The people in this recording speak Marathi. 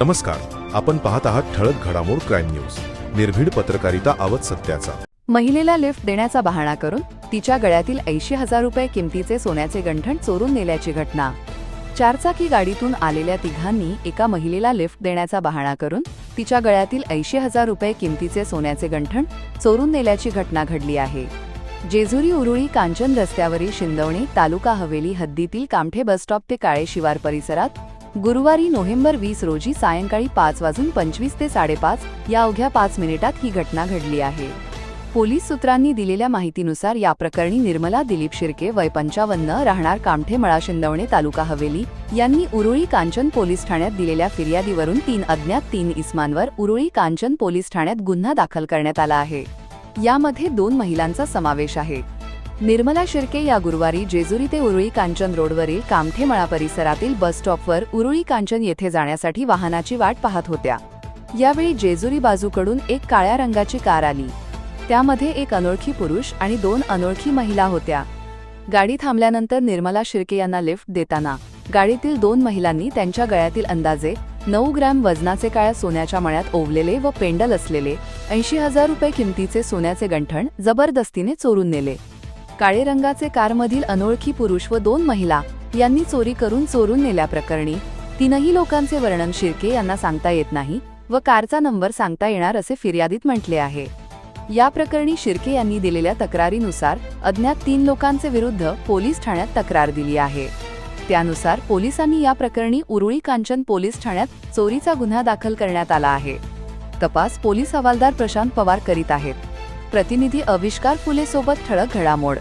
नमस्कार आपण पाहत आहात ठळक घडामोड क्राईम न्यूज. निर्भीड पत्रकारिता आवत सत्याचा. महिलेला लिफ्ट देण्याचा बहाणा करून तिच्या गळ्यातील ऐंशी हजार रुपये किमतीचे सोन्याचे गंठण चोरून नेल्याची घटना. चारचाकी गाडीतून आलेल्या तिघांनी एका महिलेला लिफ्ट देण्याचा बहाणा करून तिच्या गळ्यातील ऐंशी हजार रुपये किमतीचे सोन्याचे गंठण चोरून नेल्याची घटना घडली आहे. जेजुरी उरुळी कांचन रस्त्यावरील शिंदवणी तालुका हवेली हद्दीतील कामठे बसस्टॉप ते काळे शिवार परिसरात गुरुवारी नोव्हेंबर वीस रोजी सायंकाळी पाच वाजून पंचवीस ते साडेपाच या अवघ्या पाच मिनिटात ही घटना घडली आहे. पोलीस सूत्रांनी दिलेल्या माहितीनुसार या प्रकरणी निर्मला दिलीप शिर्के वय पंचावन्न राहणार कामठे मळा शिंदवणे तालुका हवेली यांनी उरुळी कांचन पोलीस ठाण्यात दिलेल्या फिर्यादीवरून तीन अज्ञात तीन इस्मांवर उरुळी कांचन पोलीस ठाण्यात गुन्हा दाखल करण्यात आला आहे. यामध्ये दोन महिलांचा समावेश आहे. निर्मला शिर्के या गुरुवारी जेजुरी ते उरुळी कांचन रोडवरील कामठेमळा परिसरातील बस स्टॉपवर उरुळी कांचन येथे जाण्यासाठी वाहनाची वाट पाहत होत्या. यावेळी जेजुरी बाजूकडून एक काळ्या रंगाची कार आली. त्यामध्ये एक अनोळखी पुरुष आणि दोन अनोळखी महिला होत्या. गाडी थांबल्यानंतर निर्मला शिर्के यांना लिफ्ट देताना गाडीतील दोन महिलांनी त्यांच्या गळ्यातील अंदाजे नऊ ग्रॅम वजनाचे काळ्या सोन्याच्या मळ्यात ओवलेले व पेंडल असलेले ऐंशी हजार रुपये किमतीचे सोन्याचे गंठण जबरदस्तीने चोरून नेले. काळे रंगाचे कारमधील अनोळखी पुरुष व दोन महिला यांनी चोरी करून चोरून नेल्याप्रकरणी तीनही लोकांचे वर्णन शिर्के यांना सांगता येत नाही व कारचा नंबर सांगता येणार असे फिर्यादीत म्हटले आहे. या प्रकरणी शिर्के यांनी दिलेल्या तक्रारीनुसार अज्ञात तीन लोकांचे विरुद्ध पोलीस ठाण्यात तक्रार दिली आहे. त्यानुसार पोलिसांनी या प्रकरणी उरुळी कांचन पोलीस ठाण्यात चोरीचा गुन्हा दाखल करण्यात आला आहे. तपास पोलीस हवालदार प्रशांत पवार करीत आहेत. प्रतिनिधी अविष्कार फुले सोबत ठळक घडामोड.